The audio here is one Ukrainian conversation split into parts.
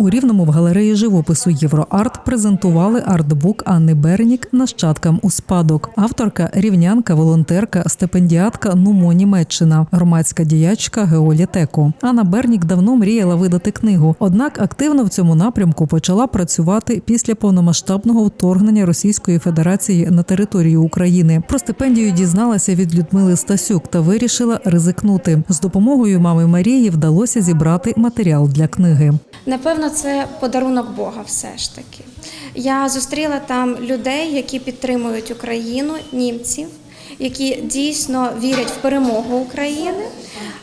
У рівному в галереї живопису Євроарт презентували артбук Анни Бернік нащадкам у спадок. Авторка рівнянка, волонтерка, стипендіатка НУМО Німеччина, громадська діячка Геолітеку. Анна Бернік давно мріяла видати книгу, однак активно в цьому напрямку почала працювати після повномасштабного вторгнення Російської Федерації на територію України. Про стипендію дізналася від Людмили Стасюк та вирішила ризикнути. З допомогою мами Марії вдалося зібрати матеріал для книги. Напевно, це подарунок Бога все ж таки. Я зустріла там людей, які підтримують Україну, німців, які дійсно вірять в перемогу України.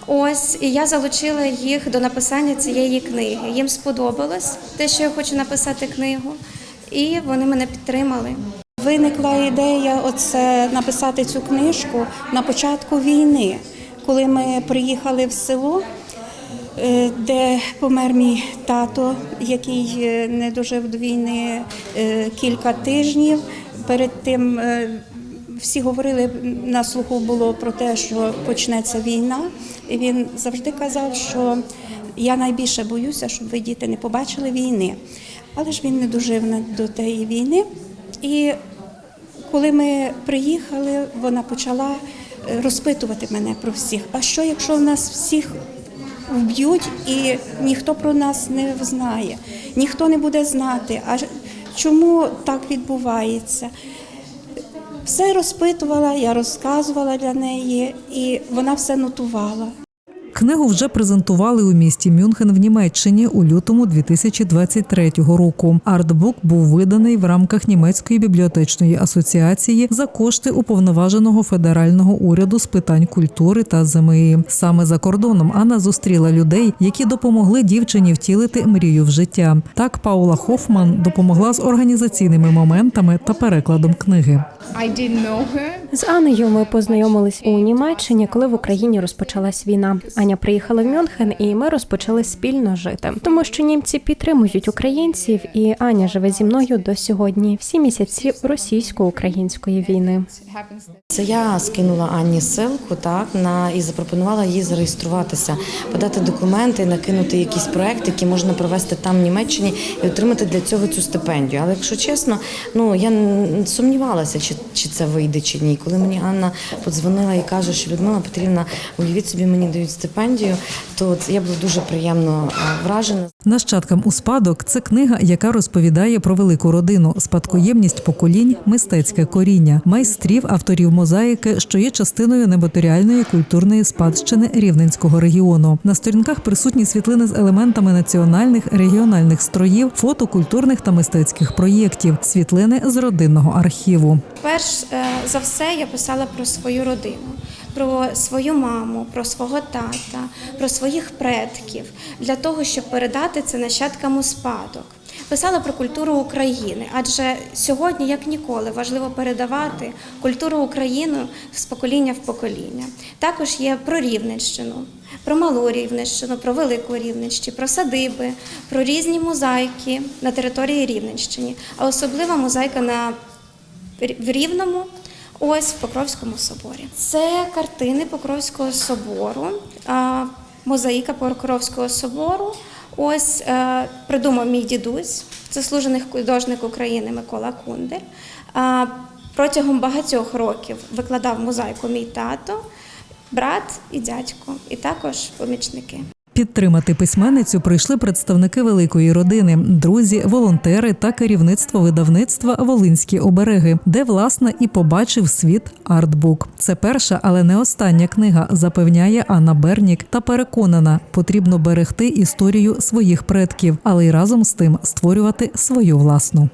Ось і я залучила їх до написання цієї книги. Їм сподобалось те, що я хочу написати книгу, і вони мене підтримали. Виникла ідея оце написати цю книжку на початку війни, коли ми приїхали в село, де помер мій тато, який е, не дожив до війни е, кілька тижнів. Перед тим е, всі говорили на слуху було про те, що почнеться війна. І він завжди казав, що я найбільше боюся, щоб ви діти не побачили війни. Але ж він не дожив до тієї війни. І коли ми приїхали, вона почала е, розпитувати мене про всіх. А що, якщо в нас всіх вб'ють і ніхто про нас не знає, ніхто не буде знати, а чому так відбувається? Все розпитувала, я розказувала для неї, і вона все нотувала. Книгу вже презентували у місті Мюнхен в Німеччині у лютому 2023 року. Артбук був виданий в рамках німецької бібліотечної асоціації за кошти уповноваженого федерального уряду з питань культури та ЗМІ. Саме за кордоном Анна зустріла людей, які допомогли дівчині втілити мрію в життя. Так Паула Хофман допомогла з організаційними моментами та перекладом книги. З Анею ми познайомились у Німеччині, коли в Україні розпочалась війна. Аня приїхала в Мюнхен, і ми розпочали спільно жити, тому що німці підтримують українців, і Аня живе зі мною до сьогодні, всі місяці російсько-української війни. Це я скинула Анні ссылку, так на і запропонувала їй зареєструватися, подати документи, накинути якийсь проект, який можна провести там в Німеччині і отримати для цього цю стипендію. Але якщо чесно, ну я сумнівалася, чи, чи це вийде чи ні. Коли мені Анна подзвонила і каже, що Людмила Петрівна, уявіть собі, мені дають стипендію, то от я була дуже приємно вражена. Нащадкам у спадок це книга, яка розповідає про велику родину, спадкоємність поколінь, мистецьке коріння, майстрів, авторів мозаїки, що є частиною нематеріальної культурної спадщини Рівненського регіону. На сторінках присутні світлини з елементами національних регіональних строїв, фото культурних та мистецьких проєктів, світлини з родинного архіву. Перш е, за все я писала про свою родину, про свою маму, про свого тата, про своїх предків, для того, щоб передати це нащадкам у спадок. Писала про культуру України, адже сьогодні, як ніколи, важливо передавати культуру України з покоління в покоління. Також є про Рівненщину, про малу Рівненщину, про велику Рівненщину, про садиби, про різні мозаїки на території Рівненщини, а особлива мозаїка на в Рівному, ось в Покровському соборі. Це картини Покровського собору, мозаїка Покровського собору. Ось е, придумав мій дідусь, заслужений художник України Микола Кундель. А, Протягом багатьох років викладав мозаїку мій тато, брат і дядько, і також помічники. Підтримати письменницю прийшли представники великої родини, друзі, волонтери та керівництво видавництва Волинські обереги, де власне і побачив світ артбук. Це перша, але не остання книга, запевняє Анна Бернік та переконана, потрібно берегти історію своїх предків, але й разом з тим створювати свою власну.